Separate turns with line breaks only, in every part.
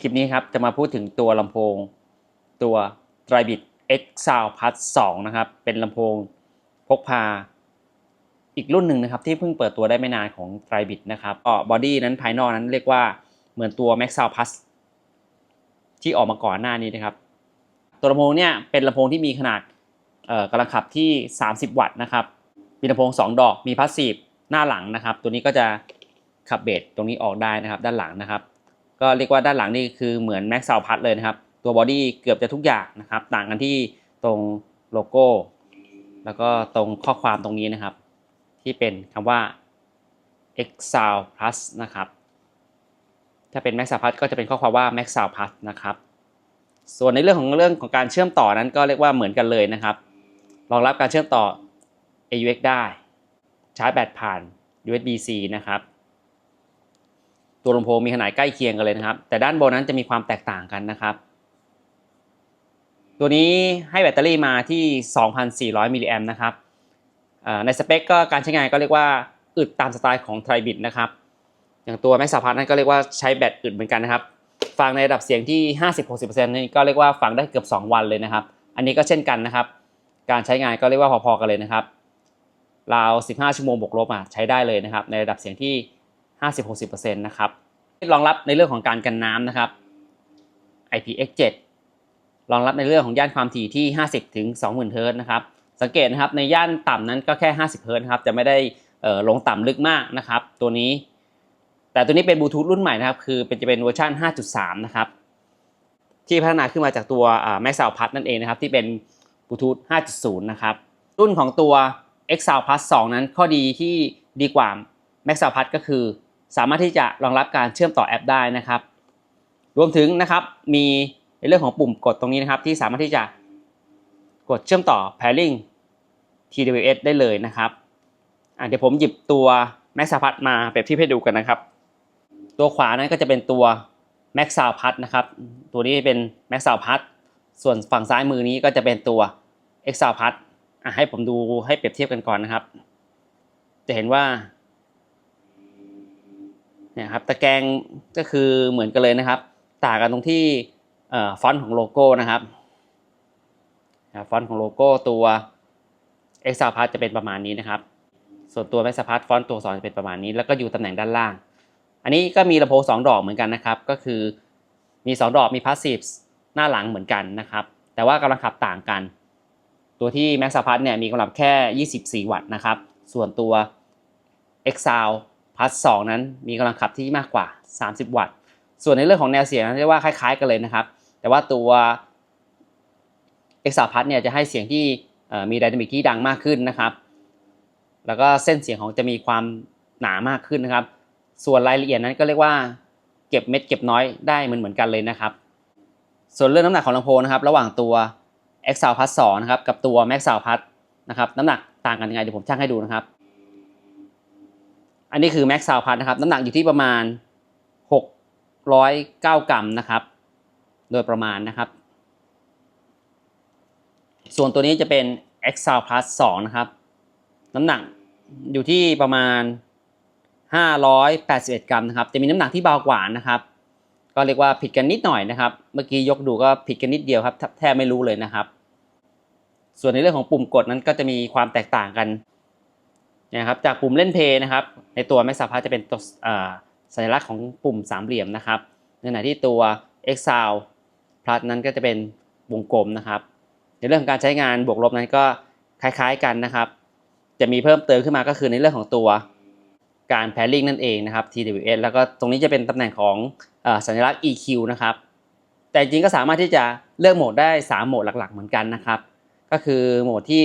คลิปนี้ครับจะมาพูดถึงตัวลำโพง ตัว d r i b i t X Sound Plus 2นะครับ เป็นลำโพงพกพา อีกรุ่นหนึ่งนะครับ ที่เพิ่งเปิดตัวได้ไม่นานของ d r i b i t นะครับก็บอดี้นั้นภายนอกนั้นเรียกว่าเหมือนตัว Max Sound Plus ที่ออกมาก่อนหน้านี้นะครับ ตัวลำโพงเนี่ยเป็นลำโพงที่มีขนาดกำลังขับที่ 30 วัตต์นะครับมีลำโพง 2 ดอกมีพาสซีฟหน้าหลังนะครับ ตัวนี้ก็จะขับเบสตรงนี้ออกได้นะครับ ด้านหลังนะครับ ก็เรียกว่าด้านหลังนี่คือเหมือน Max Sound Plus เลยนะครับ ตัวบอดี้เกือบจะทุกอย่างนะครับ ต่างกันที่ตรงโลโก้ แล้วก็ตรงข้อความตรงนี้นะครับ ที่เป็นคำว่า X Sound Plus นะครับ ถ้าเป็น Max Sound Plus ก็จะเป็นข้อความว่า Max Sound Plus นะครับ ส่วนในเรื่องของเรื่องของการเชื่อมต่อนั้นก็เรียกว่าเหมือนกันเลยนะครับ รองรับการเชื่อมต่อ AUX ได้ ชาร์จแบตผ่าน USB-C นะครับ ตัวลำโพงมีขนาดใกล้เคียงกันเลยนะครับ แต่ด้านบนนั้นจะมีความแตกต่างกันนะครับ ตัวนี้ให้แบตเตอรี่มาที่ 2,400 มิลลิแอมป์นะครับในสเปคก็การใช้งานก็เรียกว่าอึดตามสไตล์ของไทรบิ t นะครับ อย่างตัวแม็กซ์พัทนั้นก็เรียกว่าใช้แบตอึดเหมือนกันนะครับ ฟังในระดับเสียงที่ 50-60%นี่ก็เรียกว่าฟังได้เกือบ 2 วันเลยนะครับ อันนี้ก็เช่นกันนะครับ การใช้งานก็เรียกว่าพอๆกันเลยนะครับราว 15 ชั่วโมงบวกลบอะใช้ได้เลยนะครับ ในระดับเสียงที่ 50-60%นะครับรองรับในเรื่องของการกันน้ำนะครับ IPX7 รองรับในเรื่องของย่านความถี่ที่ 50ถึง20,000 เฮิร์ตนะครับ สังเกตนะครับในย่านต่ำนั้นก็แค่ 50 เฮิรตซ์นะครับ จะไม่ได้ลงต่ำลึกมากนะครับ ตัวนี้ แต่ตัวนี้เป็นบลูทูธรุ่นใหม่นะครับ คือเป็นจะเป็นเวอร์ชัน5.3 นะครับ ที่พัฒนาขึ้นมาจากตัว Max Sound Plus นั่นเองนะครับ ที่เป็นบลูทูธ5.0 นะครับ รุ่นของตัว X Sound Plus 2 นั้นข้อดีที่ดีกว่า Max Sound Plus ก็คือ สามารถที่จะรองรับการเชื่อมต่อแอปได้นะครับ รวมถึงนะครับมีในเรื่องของปุ่มกดตรงนี้นะครับ ที่สามารถที่จะกดเชื่อมต่อ pairing TWS ได้เลยนะครับเดี๋ยวผมหยิบตัว Max Sound Plus มาเปรียบเทียบให้ดูกันนะครับ ตัวขวานั้นก็จะเป็นตัว Max Sound Plus นะครับ ตัวนี้เป็น Max Sound Plus ส่วนฝั่งซ้ายมือนี้ก็จะเป็นตัว X Sound Plus ให้ผมดูให้เปรียบเทียบกันก่อนนะครับ จะเห็นว่า เนี่ยครับตะแกรงก็คือเหมือนกันเลยนะครับ ต่างกันตรงที่ฟอนต์ของโลโก้นะครับฟอนต์ของโลโก้ตัว X s a p a s จะเป็นประมาณนี้นะครับ ส่วนตัว Max p a s ฟอนต์ตัว2จะเป็นประมาณนี้ แล้วก็อยู่ตำแหน่งด้านล่าง อันนี้ก็มีลำโพง2ดอกเหมือนกันนะครับ ก็คือมี 2 ดอกมี Passive หน้าหลังเหมือนกันนะครับ แต่ว่ากำลังขับต่างกัน ตัวที่ Max p a s เนี่ยมีกำลังแค่ 24 วัตต์นะครับ ส่วนตัว X Sound พัสสองนั้นมีกำลังขับที่มากกว่า 30 วัตต์ ส่วนในเรื่องของแนวเสียงนั้นเรียกว่าคล้าย ๆ กันเลยนะครับ แต่ว่าตัว X 3 Plus เนี่ยจะให้เสียงที่มีไดนามิกที่ดังมากขึ้นนะครับ แล้วก็เส้นเสียงของจะมีความหนามากขึ้นนะครับ ส่วนรายละเอียดนั้นก็เรียกว่าเก็บเม็ดเก็บน้อยได้เหมือนเหมือนกันเลยนะครับ ส่วนเรื่องน้ำหนักของลำโพงนะครับ ระหว่างตัว X Sound Plus 2นะครับกับตัว Max Sound Plus นะครับน้ำหนักต่างกันยังไงเดี๋ยวผมชั่งให้ดูนะครับ อันนี้คือ Max Sound Plus นะครับ น้ำหนักอยู่ที่ประมาณ 609 กรัมนะครับ โดยประมาณนะครับ ส่วนตัวนี้จะเป็น X Sound Plus 2 นะครับ น้ำหนักอยู่ที่ประมาณ 581 กรัมนะครับ จะมีน้ำหนักที่เบากว่านะครับ ก็เรียกว่าผิดกันนิดหน่อยนะครับ เมื่อกี้ยกดูก็ผิดกันนิดเดียวครับ แทบไม่รู้เลยนะครับ ส่วนในเรื่องของปุ่มกดนั้นก็จะมีความแตกต่างกัน นะครับจากปุ่มเล่นเพย์นะครับ ในตัวแม็กซ์พาจะเป็นตัวสัญลักษณ์ของปุ่มสามเหลี่ยมนะครับ ในขณะที่ตัว X s o u n d Plus นั้นก็จะเป็นวงกลมนะครับ ในเรื่องของการใช้งานบวกลบนั้นก็คล้ายๆกันนะครับ จะมีเพิ่มเติมขึ้นมาก็คือในเรื่องของตัวการ pairing นั่นเองนะครับ TWS แล้วก็ตรงนี้จะเป็นตำแหน่งของสัญลักษณ์ EQ นะครับ แต่จริงก็สามารถที่จะเลือกโหมดได้ 3 โหมดหลักๆ เหมือนกันนะครับ ก็คือโหมดที่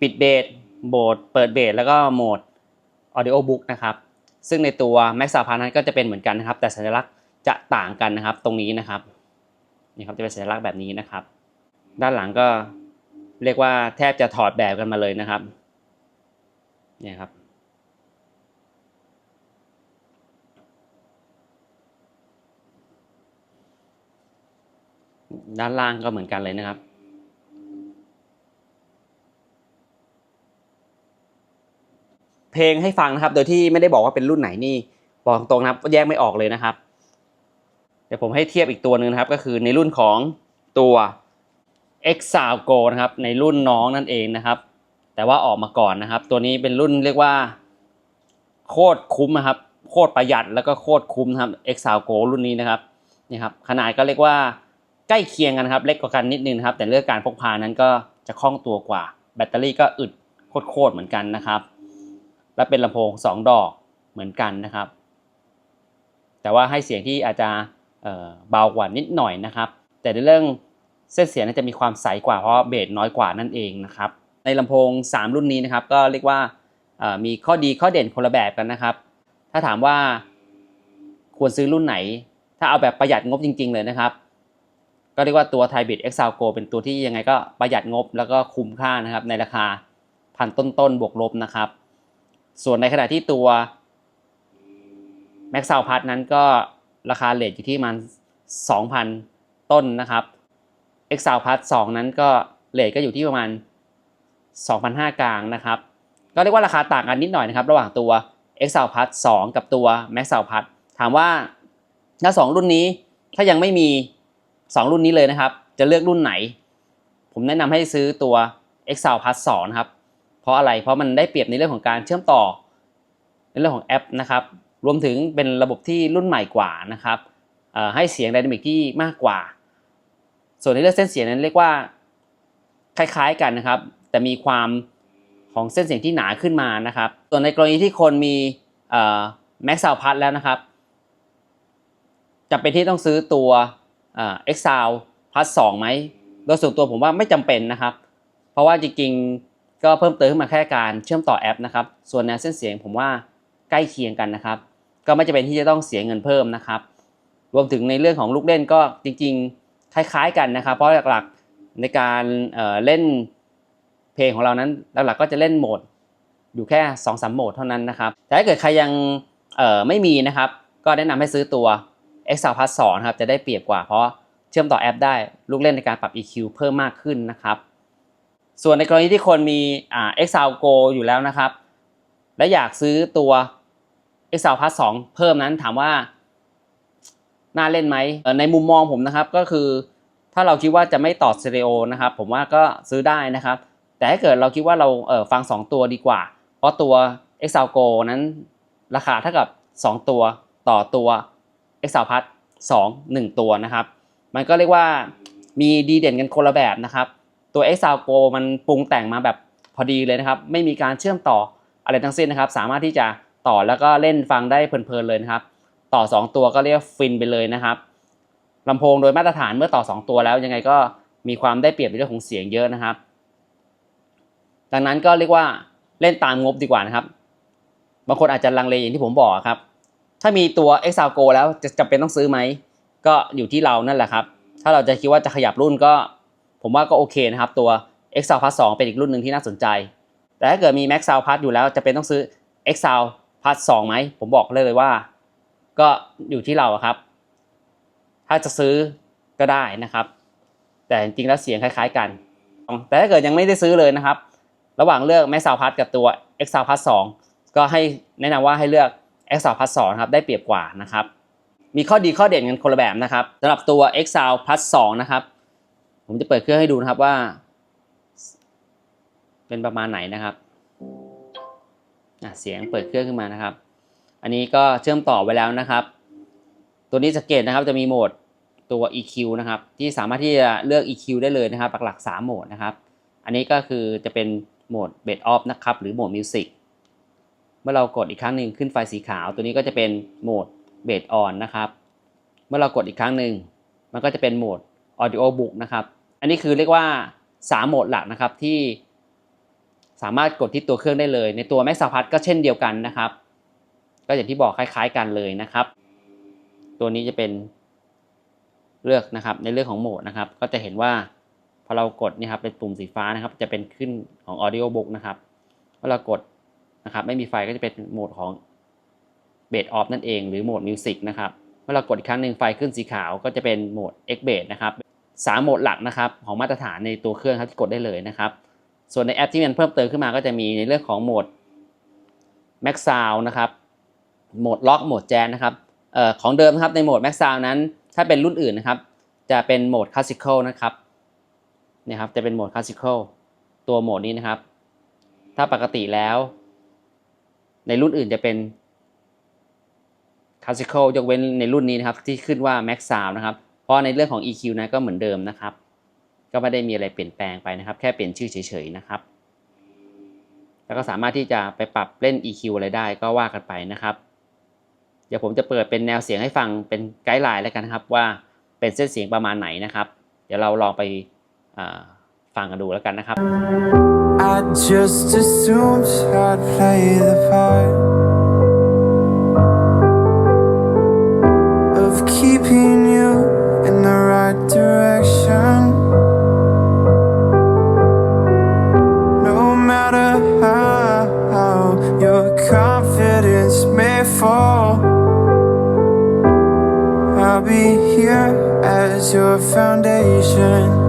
ปิดเบส โหมดเปิดเบสแล้วก็โหมด Audio Book นะครับ ซึ่งในตัว Max s o u n d นั้นก็จะเป็นเหมือนกันนะครับ แต่สัญลักษณ์จะต่างกันนะครับ ตรงนี้นะครับนี่ครับจะเป็นสัญลักษณ์แบบนี้นะครับ ด้านหลังก็เรียกว่าแทบจะถอดแบบกันมาเลยนะครับเนี่ยครับด้านล่างก็เหมือนกันเลยนะครับ เพลงให้ฟังนะครับ โดยที่ไม่ได้บอกว่าเป็นรุ่นไหนนี่บอกตรงนะครับแยกไม่ออกเลยนะครับ เดี๋ยวผมให้เทียบอีกตัวหนึ่งนะครับ ก็คือในรุ่นของตัว X s o u Go นะครับ ในรุ่นน้องนั่นเองนะครับ แต่ว่าออกมาก่อนนะครับ ตัวนี้เป็นรุ่นเรียกว่า โคตรคุ้มนะครับ โคตรประหยัดแล้วก็โคตรคุ้มนะครับ X s o u Go รุ่นนี้นะครับนี่ครับขนาดก็เรียกว่าใกล้เคียงกันครับ เล็กกว่ากันนิดนึงครับ แต่เรื่องการพกพานั้นก็จะคล่องตัวกว่า แบตเตอรี่ก็อึดโคตรๆเหมือนกันนะครับ และเป็นลำโพง 2 ดอกเหมือนกันนะครับ แต่ว่าให้เสียงที่อาจจะเบากว่านิดหน่อยนะครับ แต่ในเรื่องเส้นเสียงจะมีความใสกว่าเพราะเบสน้อยกว่านั่นเองนะครับ ในลำโพง 3 รุ่นนี้นะครับ ก็เรียกว่ามีข้อดีข้อเด่นคนละแบบกันนะครับ ถ้าถามว่าควรซื้อรุ่นไหน ถ้าเอาแบบประหยัดงบจริง ๆ เลยนะครับ ก็เรียกว่าตัว t h a i b i t x a l Go เป็นตัวที่ยังไงก็ประหยัดงบแล้วก็คุ้มค่านะครับ ในราคาพันต้นๆบวกลบนะครับ ส่วนในขณะที่ตัว Max Sound Plus นั้นก็ราคาเลทอยู่ที่มัน 2,000 ต้นนะครับ X Sound Plus 2นั้นก็เลทก็อยู่ที่ประมาณ 2,500 กลางนะครับ ก็เรียกว่าราคาต่างกันนิดหน่อยนะครับ ระหว่างตัว X Sound Plus 2กับตัว Max Sound Plus ถามว่าถ้า 2 รุ่นนี้ถ้ายังไม่มี 2 รุ่นนี้เลยนะครับ จะเลือกรุ่นไหน ผมแนะนำให้ซื้อตัว X Sound Plus 2นะครับ เพราะอะไร เพราะมันได้เปรียบในเรื่องของการเชื่อมต่อ ในเรื่องของแอปนะครับ รวมถึงเป็นระบบที่รุ่นใหม่กว่านะครับให้เสียงไดนามิกที่มากกว่า ส่วนในเรื่องเส้นเสียงนั้นเรียกว่าคล้ายๆกันนะครับ แต่มีความของเส้นเสียงที่หนาขึ้นมานะครับ ส่วนในกรณีที่คนมีแม็กซ์ซาวพัทแล้วนะครับจะเป็นที่ต้องซื้อตัวเอ็กซ์ซาวพัทสองไหมโดยส่วนตัวผมว่าไม่จำเป็นนะครับ เพราะว่าจริงๆ ก็เพิ่มเติมมาแค่การเชื่อมต่อแอปนะครับ ส่วนแนวเส้นเสียงผมว่าใกล้เคียงกันนะครับ ก็ไม่จำเป็นที่จะต้องเสียเงินเพิ่มนะครับ รวมถึงในเรื่องของลูกเล่นก็จริงๆ คล้ายๆกันนะครับ เพราะหลักๆในการเเล่นเพลงของเรานั้นหลักๆก็จะเล่นโหมดอยู่แค่2อสโหมดเท่านั้นนะครับ แต่ถ้าเกิดใครยังไม่มีนะครับ ก็แนะนำให้ซื้อตัว x c l Plus 2ครับจะได้เปรียบกว่าเพราะเชื่อมต่อแอปได้ลูกเล่นในการปรับ EQ เพิ่มมากขึ้นนะครับ ส่วนในกรณีที่คนมีอ่า x c l Go อยู่แล้วนะครับ และอยากซื้อตัว x c l Plus 2เพิ่มนั้นถามว่า น่าเล่นไหมในมุมมองผมนะครับก็คือ ถ้าเราคิดว่าจะไม่ต่อสเตอริโอนะครับ ผมว่าก็ซื้อได้นะครับ แต่ถ้าเกิดเราคิดว่าเราเฟัง 2 ตัวดีกว่า เพราะตัว x c l Go นั้นราคาเท่ากับ 2 ตัวต่อตัว x c l Plus 2 1 ตัวนะครับ มันก็เรียกว่ามีดีเด่นกันคนละแบบนะครับ ตัว x c l Go มันปรุงแต่งมาแบบพอดีเลยนะครับ ไม่มีการเชื่อมต่ออะไรทั้งสิ้นนะครับ สามารถที่จะต่อแล้วก็เล่นฟังได้เพลินๆเลยนะครับ ต่อ 2 ตัวก็เรียกฟินไปเลยนะครับลำโพงโดยมาตรฐานเมื่อต่อ 2 ตัวแล้วยังไงก็มีความได้เปรียบในเรื่องของเสียงเยอะนะครับ ดังนั้นก็เรียกว่าเล่นตามงบดีกว่านะครับ บางคนอาจจะลังเลอย่างที่ผมบอกครับ ถ้ามีตัว x a l Go แล้วจะจำเป็นต้องซื้อไหม ก็อยู่ที่เรานั่นแหละครับ ถ้าเราจะคิดว่าจะขยับรุ่นก็ ผมว่าก็โอเคนะครับ ตัว x a l Plus 2เป็นอีกรุ่นหนึ่งที่น่าสนใจ แต่ถ้าเกิดมี Max Sound Plus อยู่แล้วจะเป็นต้องซื้อ x a l Plus 2ไหม ผมบอกเลยว่า ก็อยู่ที่เราครับ ถ้าจะซื้อก็ได้นะครับ แต่จริงๆแล้วเสียงคล้ายๆกัน แต่ถ้าเกิดยังไม่ได้ซื้อเลยนะครับ ระหว่างเลือก Max Sound Plus กับตัว x a l Plus 2ก็ให้แนะนำว่าให้เลือก x a l Plus 2ครับได้เปรียบกว่านะครับมีข้อดีข้อเด่นกันคนละแบบนะครับสำหรับตัว x a l Plus 2 นะครับ ผมจะเปิดเครื่องให้ดูนะครับว่า เป็นประมาณไหนนะครับเสียงเปิดเครื่องขึ้นมานะครับ อันนี้ก็เชื่อมต่อไว้แล้วนะครับ ตัวนี้สังเกตนะครับจะมีโหมดตัว EQ นะครับ ที่สามารถที่จะเลือก EQ ได้เลยนะครับหลักๆ3โหมดนะครับ อันนี้ก็คือจะเป็นโหมด Bed Off นะครับหรือโหมด Music เมื่อเรากดอีกครั้งหนึ่งขึ้นไฟสีขาว ตัวนี้ก็จะเป็นโหมด Bed On นะครับ เมื่อเรากดอีกครั้งหนึ่งมันก็จะเป็นโหมด Audio Book นะครับ นนี้คือเรียกว่า 3 โหมดหลักนะครับที่สามารถกดที่ตัวเครื่องได้เลย ในตัว Max s a p a s ก็เช่นเดียวกันนะครับ ก็อย่างที่บอกคล้าย ๆ กันเลยนะครับ ตัวนี้จะเป็นเลือกนะครับในเรื่องของโหมดนะครับ ก็จะเห็นว่าพอเรากดนี่ครับเป็นปุ่มสีฟ้านะครับ จะเป็นขึ้นของ Audio Book นะครับเมื่อเรากดนะครับ ไม่มีไฟก็จะเป็นโหมดของ b a s Off นั่นเอง หรือโหมด Music นะครับเมื่อเรากดอีกครั้งหนึ่งไฟขึ้นสีขาวก็จะเป็นโหมด X b a s นะครับ สามโหมดหลักนะครับของมาตรฐานในตัวเครื่องครับที่กดได้เลยนะครับ ส่วนในแอปที่มันเพิ่มเติมขึ้นมาก็จะมีในเรื่องของโหมด Max Sound นะครับ โหมดล็อกโหมดแจนนะครับเอ่อของเดิมนะครับในโหมด Max Sound นั้น ถ้าเป็นรุ่นอื่นนะครับ จะเป็นโหมดคลาสสิคอลนะครับนี่ครับจะเป็นโหมดคลาสสิคอลตัวโหมดนี้นะครับ ถ้าปกติแล้ว ในรุ่นอื่นจะเป็นคลาสสิคอลยกเว้นในรุ่นนี้นะครับที่ขึ้นว่า Max Sound นะครับ เพราะในเรื่องของ EQ นะก็เหมือนเดิมนะครับ ก็ไม่ได้มีอะไรเปลี่ยนแปลงไปนะครับ แค่เปลี่ยนชื่อเฉยๆนะครับ แล้วก็สามารถที่จะไปปรับเล่น EQ อะไรได้ก็ว่ากันไปนะครับ เดี๋ยวผมจะเปิดเป็นแนวเสียงให้ฟังเป็นไกด์ไลน์แล้วกันครับ ว่าเป็นเส้นเสียงประมาณไหนนะครับ เดี๋ยวเราลองไปฟังกันดูแล้วกันนะครับ
I just assumed I'd play the part here as your foundation.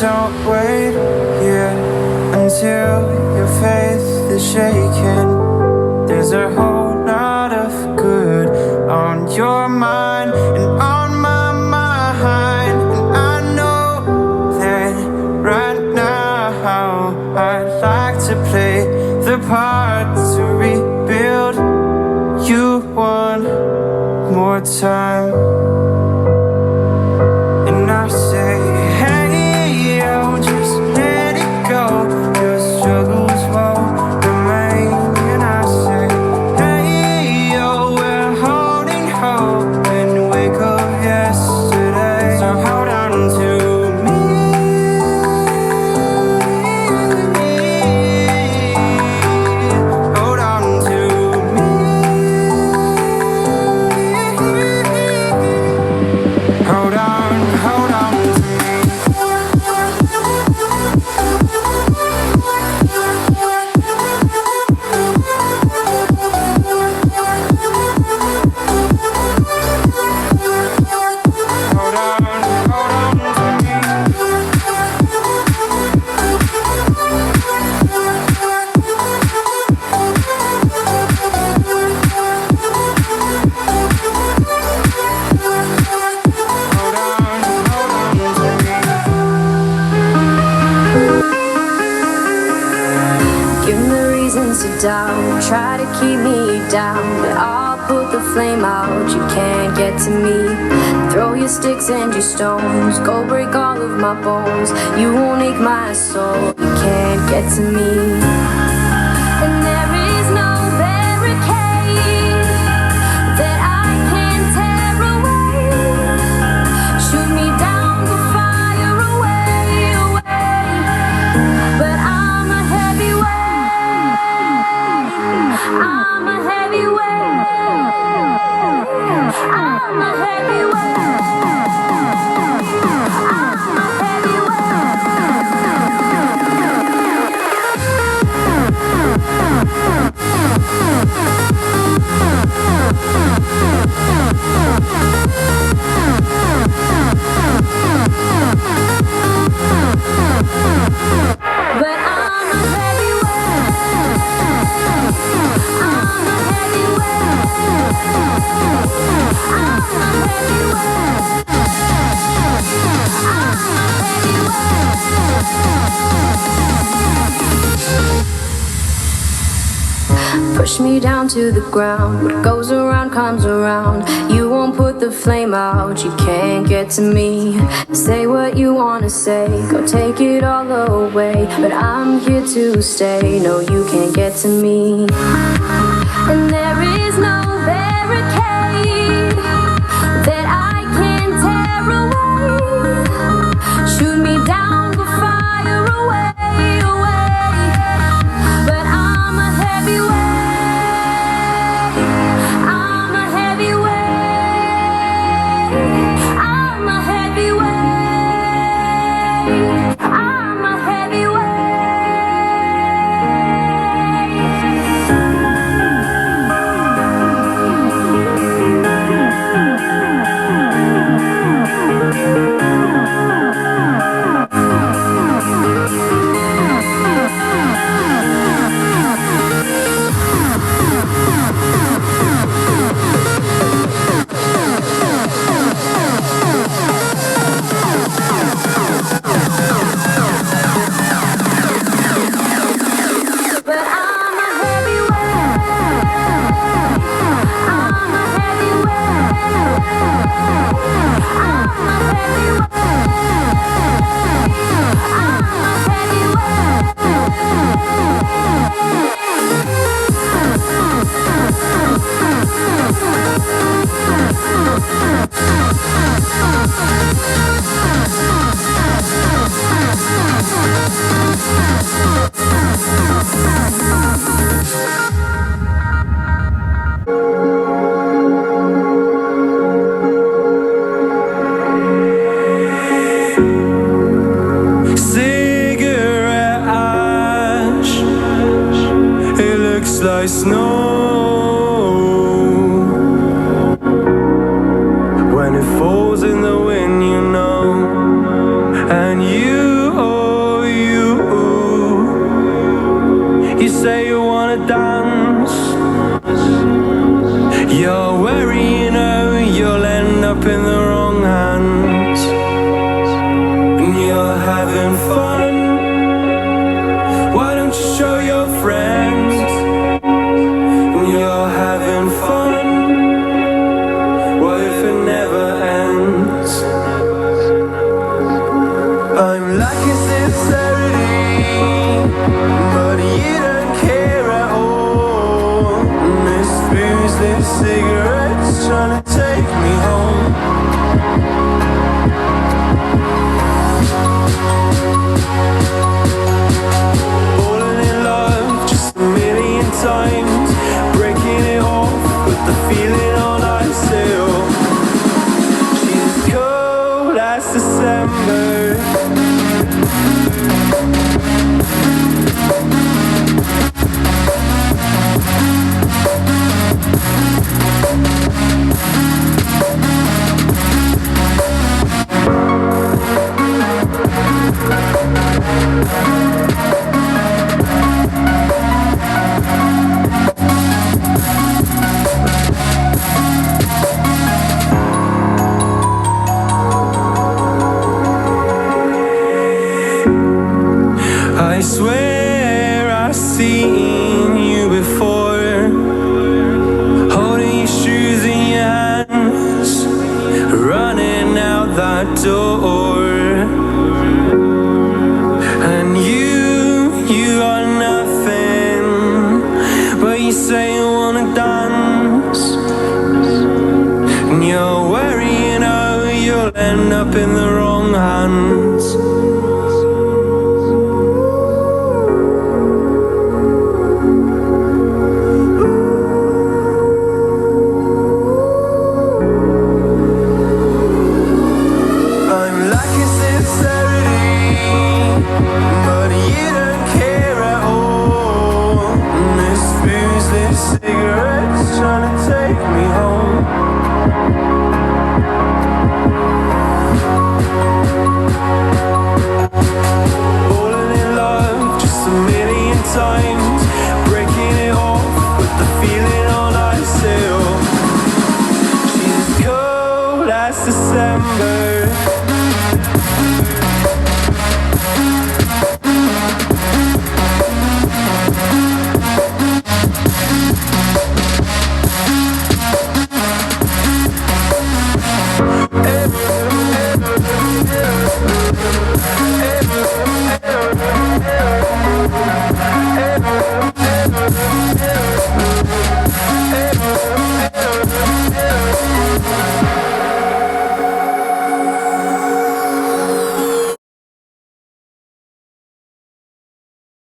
Don't wait here until your faith is shaken. There's a whole lot of good on your mind and on my mind. And I know that right now I'd like to play the part to rebuild you one more time.
Put the flame out, you can't get to me. Throw your sticks and your stones, go break all of my bones. You won't ache my soul, you can't get to me. me down
to the ground. What goes around comes around. You won't put the flame out, you can't get to me. Say what you wanna say, go take it all away. But I'm here to stay, no, you can't get to me.